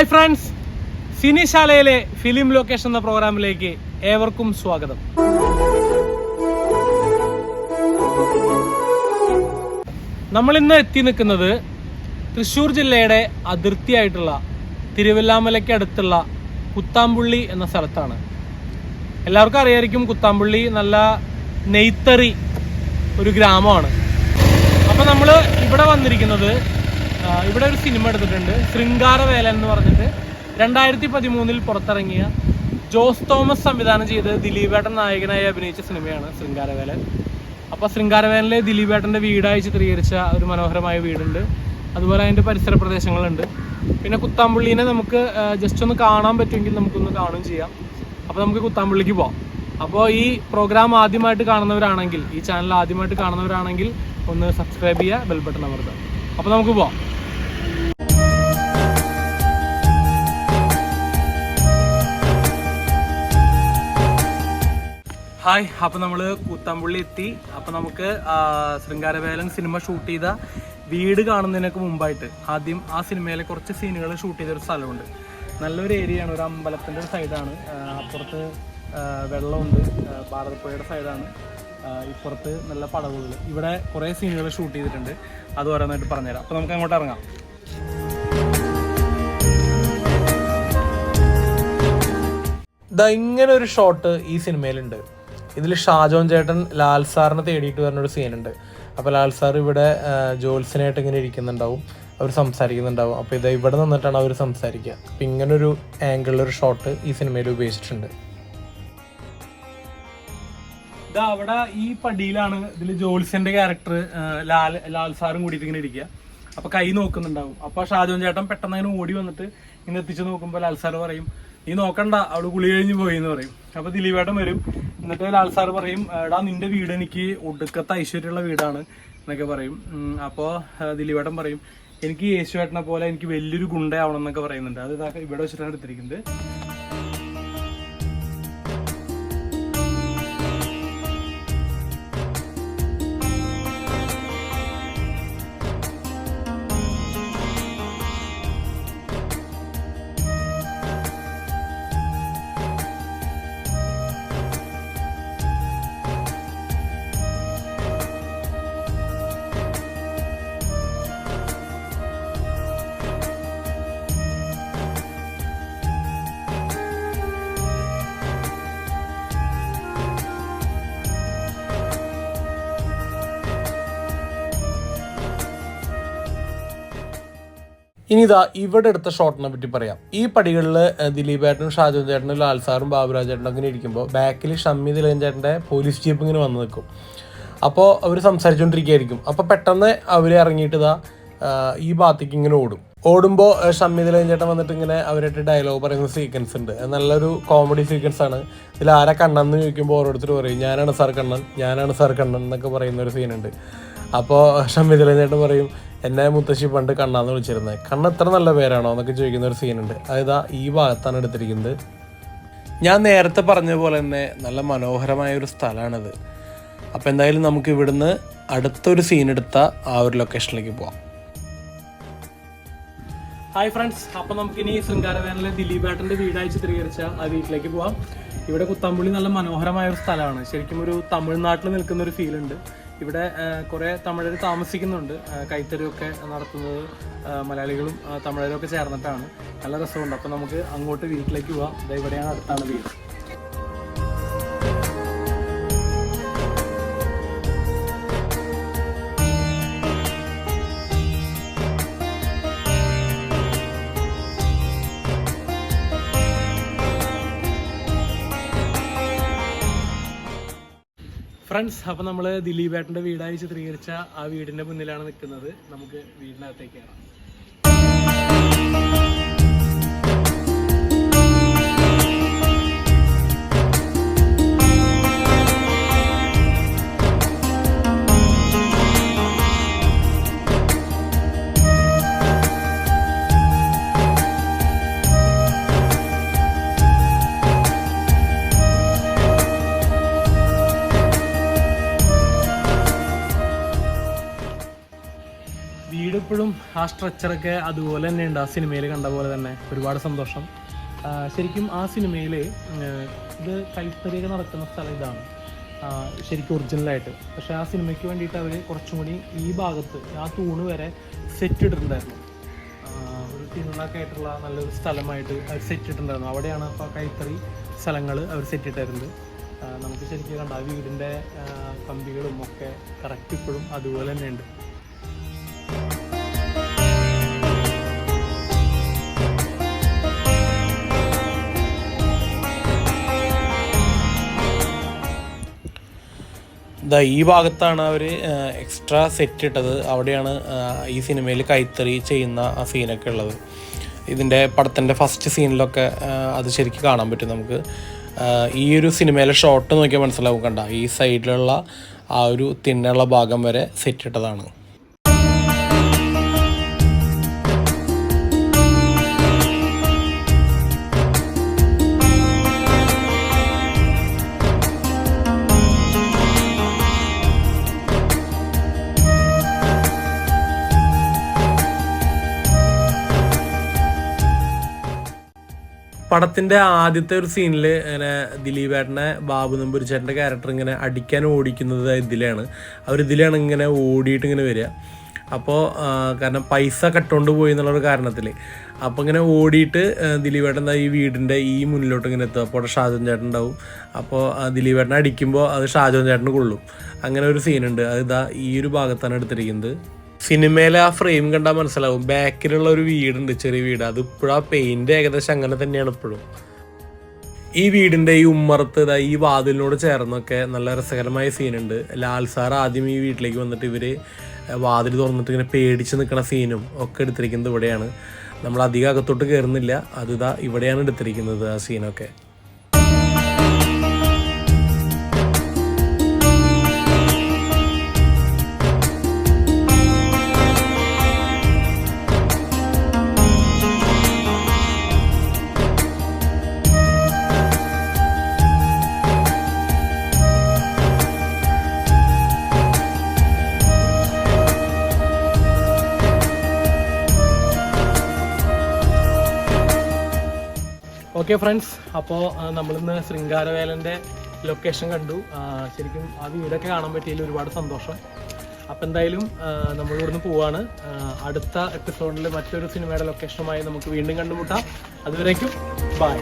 Hi friends. സിനിശാലയിലെ film location എന്ന പ്രോഗ്രാമിലേക്ക് ഏവർക്കും സ്വാഗതം. നമ്മൾ ഇന്ന് എത്തി നിൽക്കുന്നത് തൃശ്ശൂർ ജില്ലയുടെ അതിർത്തിയായിട്ടുള്ള തിരുവല്ലാമലയ്ക്ക് അടുത്തുള്ള കുത്താമ്പുള്ളി എന്ന സ്ഥലത്താണ്. എല്ലാവർക്കും അറിയായിരിക്കും കുത്താമ്പുള്ളി നല്ല നെയ്ത്തറി ഒരു ഗ്രാമമാണ്. അപ്പൊ നമ്മൾ ഇവിടെ വന്നിരിക്കുന്നത് ഇവിടെ ഒരു സിനിമ എടുത്തിട്ടുണ്ട്. ശൃംഗാരവേല എന്ന് പറഞ്ഞിട്ട് രണ്ടായിരത്തി പതിമൂന്നിൽ പുറത്തിറങ്ങിയ ജോസ് തോമസ് സംവിധാനം ചെയ്ത് ദിലീപേട്ടൻ നായകനായി അഭിനയിച്ച സിനിമയാണ് ശൃംഗാരവേല. അപ്പൊ ശൃംഗാരവേലയിലെ ദിലീപേട്ടന്റെ വീടായി ചിത്രീകരിച്ച ഒരു മനോഹരമായ വീടുണ്ട്. അതുപോലെ അതിന്റെ പരിസര പ്രദേശങ്ങളുണ്ട്. പിന്നെ കുത്താമ്പുള്ളീനെ നമുക്ക് ജസ്റ്റ് ഒന്ന് കാണാൻ പറ്റുമെങ്കിൽ നമുക്കൊന്ന് കാണുകയും ചെയ്യാം. അപ്പോൾ നമുക്ക് കുത്താമ്പുള്ളിക്ക് പോവാം. അപ്പോൾ ഈ പ്രോഗ്രാം ആദ്യമായിട്ട് കാണുന്നവരാണെങ്കിൽ ഈ ചാനൽ ആദ്യമായിട്ട് കാണുന്നവരാണെങ്കിൽ ഒന്ന് സബ്സ്ക്രൈബ് ചെയ്യുക ബെൽ ബട്ടൺ അമർത്തുക. അപ്പോൾ നമുക്ക് പോവാം. ഹായ് അപ്പോൾ നമ്മൾ കൂത്താമ്പുള്ളി എത്തി. അപ്പോൾ നമുക്ക് ശൃംഗാരവേലൻ സിനിമ ഷൂട്ട് ചെയ്ത വീട് കാണുന്നതിനൊക്കെ മുമ്പായിട്ട് ആദ്യം ആ സിനിമയിലെ കുറച്ച് സീനുകൾ ഷൂട്ട് ചെയ്ത ഒരു സ്ഥലമുണ്ട്. നല്ലൊരു ഏരിയയാണ് ഒരു അമ്പലത്തിന്റെ ഒരു സൈഡാണ്. അപ്പുറത്ത് വെള്ളമുണ്ട്. ഭാരതപ്പുഴയുടെ സൈഡാണ്. ഇപ്പുറത്ത് നല്ല പടവുകൾ ഇവിടെ കുറേ സീനുകൾ ഷൂട്ട് ചെയ്തിട്ടുണ്ട്. അത് ഓരോന്നായിട്ട് പറഞ്ഞുതരാം. അപ്പോൾ നമുക്ക് അങ്ങോട്ട് ഇറങ്ങാം. ഇങ്ങനെ ഒരു ഷോട്ട് ഈ സിനിമയിലുണ്ട്. ഇതിൽ ഷാജോൻ ചേട്ടൻ ലാൽ സാറിനെ തേടിയിട്ട് വരുന്ന ഒരു സീനുണ്ട് അപ്പോൾ ലാൽ സാർ ഇവിടെ ജോൽസിനായിട്ട് ഇങ്ങനെ ഇരിക്കുന്നുണ്ടാവും. അവർ സംസാരിക്കുന്നുണ്ടാവും. അപ്പോൾ ഇത് ഇവിടെ നിന്നിട്ടാണ് അവർ സംസാരിക്കുക. അപ്പം ഇങ്ങനൊരു ആംഗിളിലൊരു ഷോട്ട് ഈ സിനിമയിൽ ഉപയോഗിച്ചിട്ടുണ്ട്. ഇതാ അവിടെ ഈ പടിയിലാണ് ഇതിൽ ജോൽസിന്റെ ക്യാരക്ടർ ലാൽ ലാൽ സാറും കൂടിയിട്ട് ഇങ്ങനെ ഇരിക്കുക. അപ്പൊ കൈ നോക്കുന്നുണ്ടാവും. അപ്പൊ ഷാജോൻ ചേട്ടൻ പെട്ടെന്ന് അങ്ങനെ ഓടി വന്നിട്ട് ഇങ്ങനെ എത്തിച്ചു നോക്കുമ്പോൾ ലാൽ സാർ പറയും നീ നോക്കണ്ട അവൾ കുളി കഴിഞ്ഞ് പോയി എന്ന് പറയും. അപ്പൊ ദിലീപേട്ടൻ വരും. എന്നിട്ട് ലാൽ സാർ പറയും എടാ നിന്റെ വീട് എനിക്ക് ഒടുക്കത്തെ ഐശ്വര്യമുള്ള വീടാണ് എന്നൊക്കെ പറയും. അപ്പോൾ ദിലീപേട്ടൻ പറയും എനിക്ക് യേശുവേട്ടനെ പോലെ എനിക്ക് വലിയൊരു ഗുണ്ടയാവണം എന്നൊക്കെ പറയുന്നുണ്ട്. അത് ഇവിടെ വെച്ചിട്ടാണ് എടുത്തിരിക്കുന്നത്. ഇനി ഇതാ ഇവിടെ എടുത്ത ഷോട്ടിനെ പറ്റി പറയാം. ഈ പടികളിൽ ദിലീപ് ഏട്ടനും ഷാജു ചേട്ടനും ലാൽ സാറും ബാബുരാജ് ചേട്ടനും അങ്ങനെ ഇരിക്കുമ്പോൾ ബാക്കിൽ ഷമ്മി ദിലൻ ചേട്ടന്റെ പോലീസ് ജീപ്പ് ഇങ്ങനെ വന്ന് നിൽക്കും. അപ്പോൾ അവർ സംസാരിച്ചുകൊണ്ടിരിക്കുകയായിരിക്കും അപ്പോൾ പെട്ടെന്ന് അവർ ഇറങ്ങിയിട്ട് ഇതാ ഈ ഭാഗത്തേക്ക് ഇങ്ങനെ ഓടും. ഓടുമ്പോൾ ഷമ്മി ദിലൻ ചേട്ടൻ വന്നിട്ട് ഇങ്ങനെ അവരായിട്ട് ഡയലോഗ് പറയുന്ന സീക്വൻസ് ഉണ്ട്. നല്ലൊരു കോമഡി സീക്വൻസ് ആണ്. ഇതിൽ ആരാ കണ്ണെന്ന് ചോദിക്കുമ്പോൾ ഓരോരുത്തർ പറയും ഞാനാണ് സാർ കണ്ണൻ ഞാനാണ് സാർ കണ്ണൻ എന്നൊക്കെ പറയുന്ന ഒരു സീനുണ്ട് അപ്പോൾ ഷമ്മി ഷമ്മിതിലെ ചേട്ടൻ പറയും എന്നെ മുത്തശ്ശി പണ്ട് കണ്ണാന്ന് വിളിച്ചിരുന്നത് കണ്ണ് എത്ര നല്ല പേരാണോ എന്നൊക്കെ ചോദിക്കുന്ന ഒരു സീനുണ്ട്. അതായത് ഈ ഭാഗത്താണ് എടുത്തിരിക്കുന്നത്. ഞാൻ നേരത്തെ പറഞ്ഞ പോലെ തന്നെ നല്ല മനോഹരമായ ഒരു സ്ഥലമാണിത്. അപ്പോൾ എന്തായാലും നമുക്ക് ഇവിടുന്ന് അടുത്തൊരു സീൻ എടുത്ത ആ ഒരു ലൊക്കേഷനിലേക്ക് പോവാം. ഹായ് ഫ്രണ്ട്സ് അപ്പോൾ നമുക്കിനി ശൃംഗാരവേനലെ ദിലീപേട്ടന്റെ വീടായി ചിത്രീകരിച്ച ആ വീട്ടിലേക്ക് പോവാം. ഇവിടെ കുത്താമ്പുള്ളി നല്ല മനോഹരമായ ഒരു സ്ഥലമാണ്. ശരിക്കും ഒരു തമിഴ്നാട്ടിൽ നിൽക്കുന്ന ഒരു ഫീൽ ഉണ്ട്. ഇവിടെ കുറേ തമിഴർ താമസിക്കുന്നുണ്ട്. കൈത്തറിയൊക്കെ നടത്തുന്നത് മലയാളികളും ആ, തമിഴരും ഒക്കെ ചേർന്നിട്ടാണ്. നല്ല രസമുണ്ട്. അപ്പോൾ നമുക്ക് അങ്ങോട്ട് വീട്ടിലേക്ക് പോവാം. ഇവിടെയാണ് അടുത്താണ് വീട്. ഫ്രണ്ട്സ് അപ്പോൾ നമ്മൾ ദിലീപേട്ടന്റെ വീടായി ചിത്രീകരിച്ച ആ വീടിന്റെ മുന്നിലാണ് നിൽക്കുന്നത്. നമുക്ക് വീടിനകത്തേക്ക് കയറാം. ഇപ്പോഴും ആ സ്ട്രക്ചറൊക്കെ അതുപോലെ തന്നെ ഉണ്ട് ആ സിനിമയിൽ കണ്ട പോലെ തന്നെ ഒരുപാട് സന്തോഷം. ശരിക്കും ആ സിനിമയിൽ ഇത് കൈത്തറിയൊക്കെ നടക്കുന്ന സ്ഥലം ഇതാണ്. ശരിക്കും ഒറിജിനലായിട്ട് പക്ഷേ ആ സിനിമയ്ക്ക് വേണ്ടിയിട്ട് അവർ കുറച്ചും കൂടി ഈ ഭാഗത്ത് ആ തൂണ് വരെ സെറ്റ് ഇട്ടിട്ടുണ്ടായിരുന്നു. ഒരു തിണ്ണൊക്കെ ആയിട്ടുള്ള നല്ലൊരു സ്ഥലമായിട്ട് അവർ സെറ്റ് ഇട്ടിട്ടുണ്ടായിരുന്നു. അവിടെയാണ് അപ്പോൾ കൈത്തറി സ്ഥലങ്ങൾ അവർ സെറ്റ് ഇട്ടിരുന്നത്. നമുക്ക് ശരിക്കും കണ്ട ആ വീടിന്റെ കമ്പികളും ഒക്കെ കറക്റ്റ് ഇപ്പോഴും അതുപോലെ തന്നെ ഇതാ ഈ ഭാഗത്താണ് അവർ എക്സ്ട്രാ സെറ്റ് ഇട്ടത്. അവിടെയാണ് ഈ സിനിമയിൽ കൈത്തറി ചെയ്യുന്ന ആ സീനൊക്കെ ഉള്ളത്. ഇതിന്റെ പടത്തിന്റെ ഫസ്റ്റ് സീനിലൊക്കെ അത് ശരിക്കും കാണാൻ പറ്റും നമുക്ക്. ഈ ഒരു സിനിമയിലെ ഷോട്ട് നോക്കിയാൽ മനസ്സിലാവും കണ്ട. ഈ സൈഡിലുള്ള ആ ഒരു തിന്നുള്ള ഭാഗം വരെ സെറ്റ് ഇട്ടതാണ്. പടത്തിന്റെ ആദ്യത്തെ ഒരു സീനിൽ ഇങ്ങനെ ദിലീപേട്ടനെ ബാബു നമ്പൂരിച്ചേട്ടന്റെ ക്യാരക്ടർ ഇങ്ങനെ അടിക്കാൻ ഓടിക്കുന്നത് ഇതിലാണ്. അവർ ഇതിലാണ് ഇങ്ങനെ ഓടിയിട്ട് ഇങ്ങനെ വരിക. അപ്പോൾ കാരണം പൈസ കട്ടുകൊണ്ട് പോയി എന്നുള്ളൊരു കാരണത്തിൽ അപ്പോൾ ഇങ്ങനെ ഓടിയിട്ട് ദിലീപേട്ടൻ ഈ വീടിന്റെ ഈ മുന്നിലോട്ട് ഇങ്ങനെ എത്തും. അപ്പോൾ അവിടെ ഷാജോൻ ചേട്ടൻ ഉണ്ടാവും. അപ്പോൾ ദിലീപേട്ടനെ അടിക്കുമ്പോൾ അത് ഷാജോൻ ചേട്ടന് കൊള്ളും. അങ്ങനെ ഒരു സീനുണ്ട് അത് ഇതാ ഈ ഒരു ഭാഗത്താണ് എടുത്തിരിക്കുന്നത്. സിനിമയിലെ ആ ഫ്രെയിം കണ്ടാൽ മനസ്സിലാവും. ബാക്കിലുള്ള ഒരു വീടുണ്ട് ചെറിയ വീട്. അത് ഇപ്പോഴും ആ പെയിന്റ് ഏകദേശം അങ്ങനെ തന്നെയാണ് ഇപ്പോഴും. ഈ വീടിന്റെ ഈ ഉമ്മറത്ത് ഈ വാതിലിനോട് ചേർന്നൊക്കെ നല്ല രസകരമായ സീനുണ്ട് ലാൽ സാർ ആദ്യം ഈ വീട്ടിലേക്ക് വന്നിട്ട് ഇവർ വാതിൽ തുറന്നിട്ട് ഇങ്ങനെ പേടിച്ച് നിൽക്കുന്ന സീനും ഒക്കെ എടുത്തിരിക്കുന്നത് ഇവിടെയാണ്. നമ്മൾ അധികം അകത്തോട്ട് കയറുന്നില്ല അത് ഇതാ ഇവിടെയാണ് എടുത്തിരിക്കുന്നത് ആ സീനൊക്കെ ഓക്കെ ഫ്രണ്ട്സ് അപ്പോൾ നമ്മളിന്ന് ശൃംഗാരവേലന്റെ ലൊക്കേഷൻ കണ്ടു. ശരിക്കും ആ വീടൊക്കെ കാണാൻ പറ്റിയതിൽ ഒരുപാട് സന്തോഷം. അപ്പം എന്തായാലും നമ്മൾ ഇവിടുന്ന് പോവാണ്. അടുത്ത എപ്പിസോഡിൽ മറ്റൊരു സിനിമയുടെ ലൊക്കേഷനുമായി നമുക്ക് വീണ്ടും കണ്ടുമുട്ടാം. അതുവരേക്കും ബൈ